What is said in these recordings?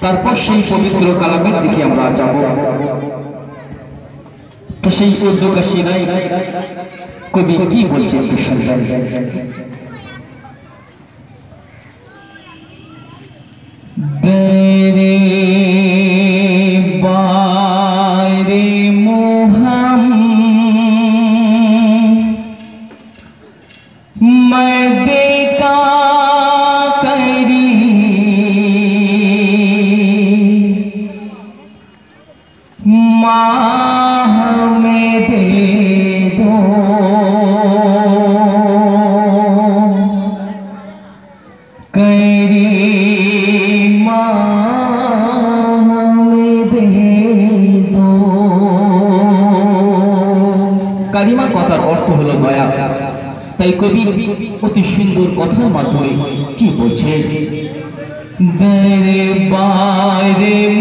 তারপর সেই পবিত্র কালামের দিকে আমরা যাব। তো সেই কাশিরাই কবি কি বলছেন শুনবেন? বেরে কালিমা কথার অর্থ হলো দয়া। তাই কবি অতি সুন্দর কথার মাধ্যমে কি বলছে?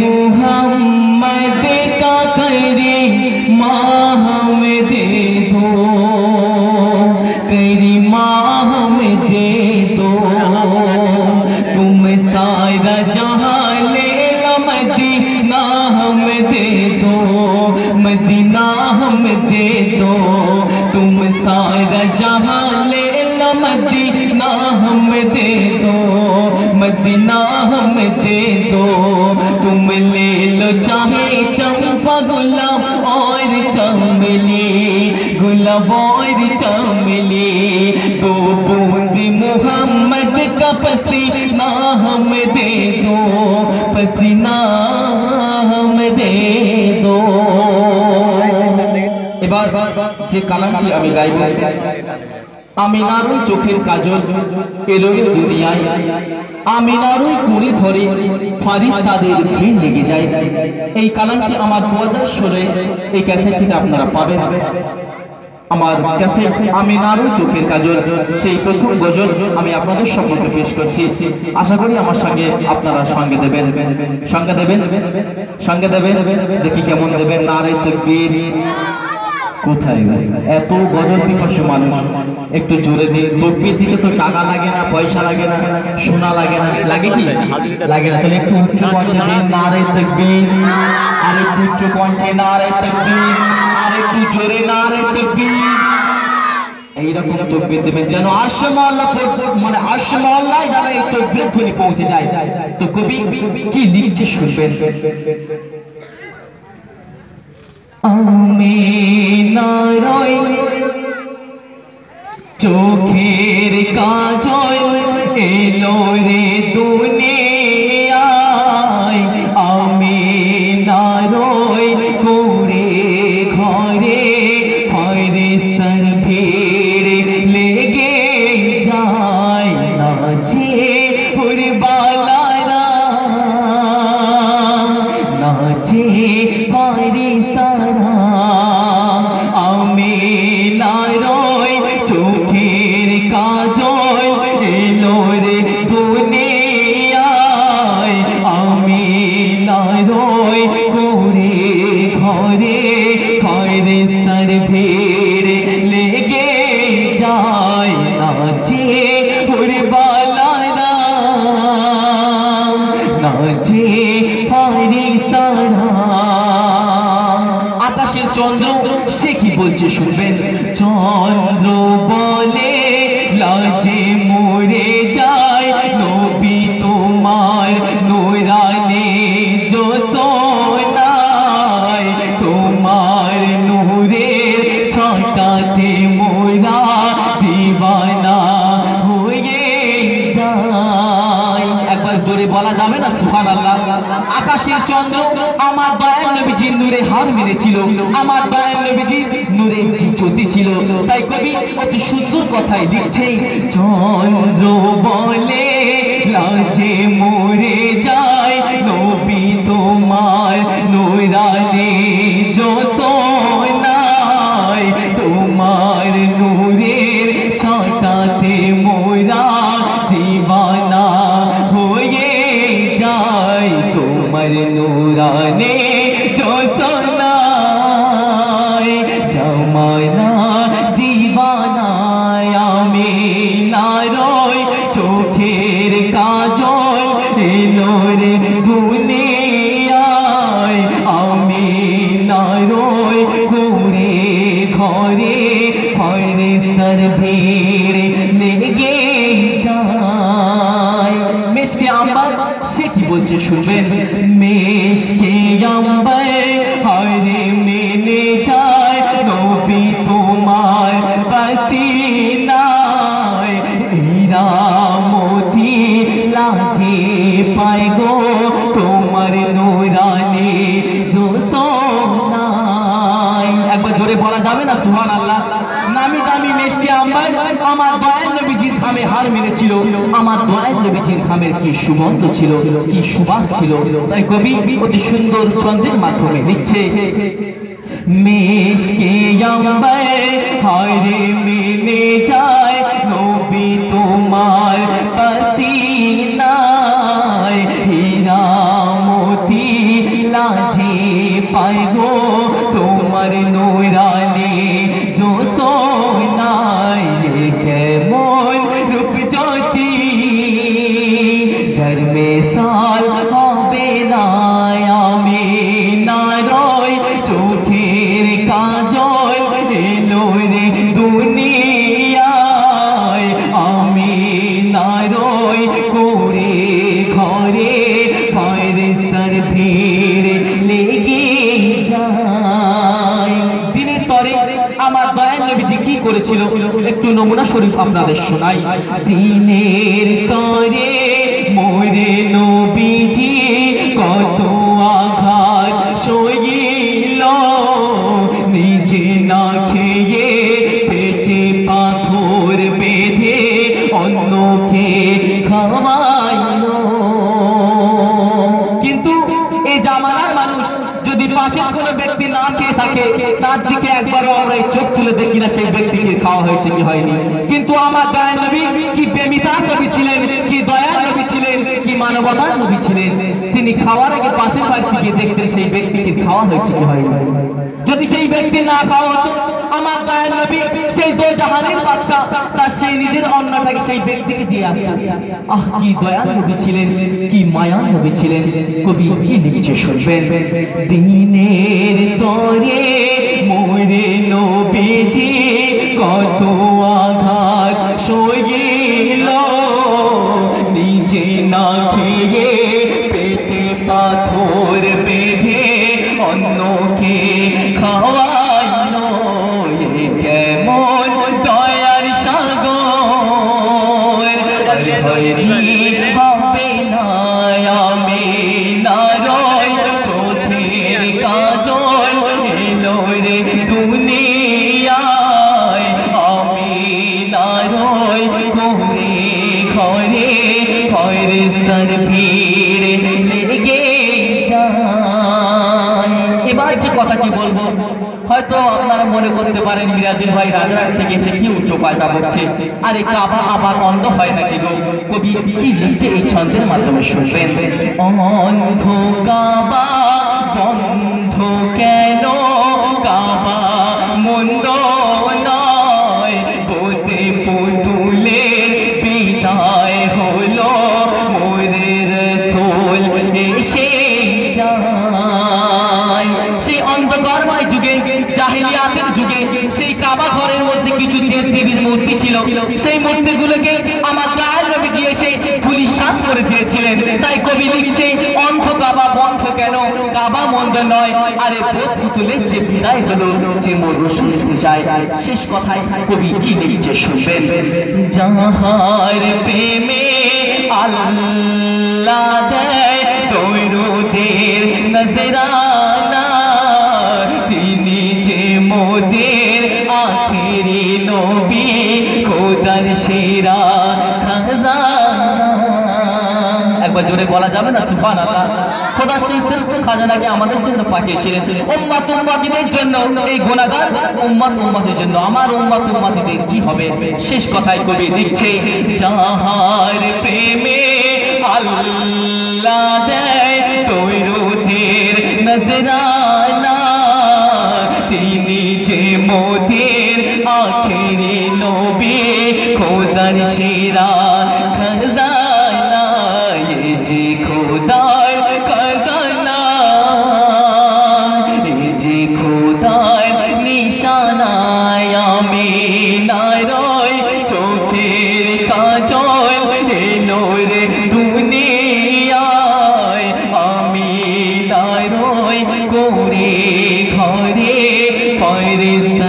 মোহাম্মদ কা মাহা مدینہ ہم دے دو۔ تم سارا جہاں لے لا مدینہ ہم دے دو۔ مدینہ ہم دے دو۔ تم لے لو چاہے چمپا گلاب اور چملی گلاب اور چملی যে কালামটি আমি গাইব আমিনারই চোখের কাজল এলো রে দুনিয়ায় আমিনারই কুড়ি ঘরে ফারিস তাদের ভিড় লেগে যায়। এই কালামটি আমার দু হাজার ষোলোয় এই ক্যাসেটটিতে আপনারা পাবেন। আমার ক্যাসেট আমিনারই চোখের কাজল, সেই প্রথম গজল আমি আপনাদের সম্পর্কে পেশ করছি। আশা করি আমার সঙ্গে আপনারা সঙ্গে দেবেন। সঙ্গে দেবেন? সঙ্গে দেবেন? দেখি কেমন দেবেন। নারে তকবীর। কোথায় এত গজল পিপাসু মানুষ। একটু জোরে দিন তকবির দিতে তো টাকা লাগে না, পয়সা লাগে না, সোনা লাগে না। লাগে কি? লাগে না। তাহলে একটু উচ্চ কণ্ঠে দিন। নারে তকবীর। আর একটু উচ্চ কণ্ঠে নারে তকবীর। আর একটু জোরে নারে তকবীর। এইরকম তকবির দেবেন যেন আশমাল্লাহ মানে আশমাল্লাহ যেন এই তকবির ধ্বনি পৌঁছে যায়। তো কবি কি লিখছে শুনবেন? আমিনারই চোখের কাজল এলো রে দুনিয়ায়। আমিনারই করে ঘরে ফরিস্তার ভিড় লেগে যায় নাচে উরবালারা নাচে ফারিস্তারা যায় নাচে ফারিস্তারা। আকাশের চন্দ্র সে কি বলছে শুনবেন? চন্দ্র মেরেছিল আমার দয়াল নবীজির নূরের কি জ্যোতি ছিল? তাই কবি অতি সুন্দর কথাই দিচ্ছে চন্দ্র বলে লাজে মরে যায় নবী তোমার শুনবেন মেশকে আম্বার হরে মেনে যায়, নবী তোমার পাসিনায় হীরা মোতি লাজে গো, তোমার নোরানি জো সোনায় একবার জোরে বলা যাবে না সুহান আম্বার আমার দয়াল নবীজির খামে হার আমার দয়াল নবীজির খামের কি সুগন্ধ ছিল, কি সুবাস ছিল? তাই কবি অতি সুন্দর ছন্দের মাধ্যমে হরে যায় নবী তোমার পাসিনায়। হীরা মোতি লাজে পায় একটু নমুনা শরীফ আপনাদের শোনাই। দিনের তরে মোরে নবীজি, কত আঘাত সইল। নিজে না খেয়ে পেটে পাথর বেঁধে অন্যকে খাওয়াইলো। কিন্তু এই জামানার মানুষ যদি পাশের কোনো ব্যক্তি না খেয়ে থাকে, তার দিকে একবারও আমরা এই চোখ তুলে দেখি না, সেই ব্যক্তিকে খাওয়া হয়েছে কি হয়নি? কিন্তু আমার দয়াল নবী কি বেমিসার নবী ছিলেন, কি দয়াল নবী ছিলেন, কি মানবতার নবী ছিলেন? তিনি খাওয়ার আগে পাশের বাড়ি থেকে দেখতেন সেই ব্যক্তিকে খাওয়া হয়েছে কি হয়নি? যদি সেই ব্যক্তি না খাওয়া হতো, আমার দয়াল নবী সেই দো জাহানের বাদশা তার সেই নিজের অন্নটাকে সেই ব্যক্তিকে দিয়ে আসতেন। আহ, কি দয়াল নবী ছিলেন, কি মায়ার নবী ছিলেন। কবি কি লিখছে শুনবেন? দিনের তরে মোরে নবীজি কত এবার কি বলব? হয়তো আপনারা মনে করতে পারেন মিরাজুল ভাই রাজার থেকে এসে কি উল্টো পাল্টা বলছে আরে কাবা আবার অন্ধ হয় নাকি গো? কবি কি লিখছে এই ছন্দের মাধ্যমে শুনবেন? অন্ধ কাবা, বন্ধ কেন? কাবা করে তাই কবি লিখছে, অন্ধ কাবা বন্ধ কেন? কাবা মন্দ নয়। আরে পুতুলের যে বিদায় হলো, যে মোর রসুল যায় শেষ কথায় কবি কি লিখছে শুনবেন? জাহার প্রেমে আল্লাহ যাবে না সুফান আল্লাহ খোদা সেই শ্রেষ্ঠ খাজানাকে আমাদের জন্য পাঠিয়েছিলেন। উম্মাত উম্মাতিদের জন্য এই গুণাগার উম্মাত উম্মাতের জন্য। আমার উম্মাত উম্মাতিদের কি হবে? শেষ কথায় কবি লিখছে যাহার প্রেমে আল্লাহ ঘরে ফরিস্তার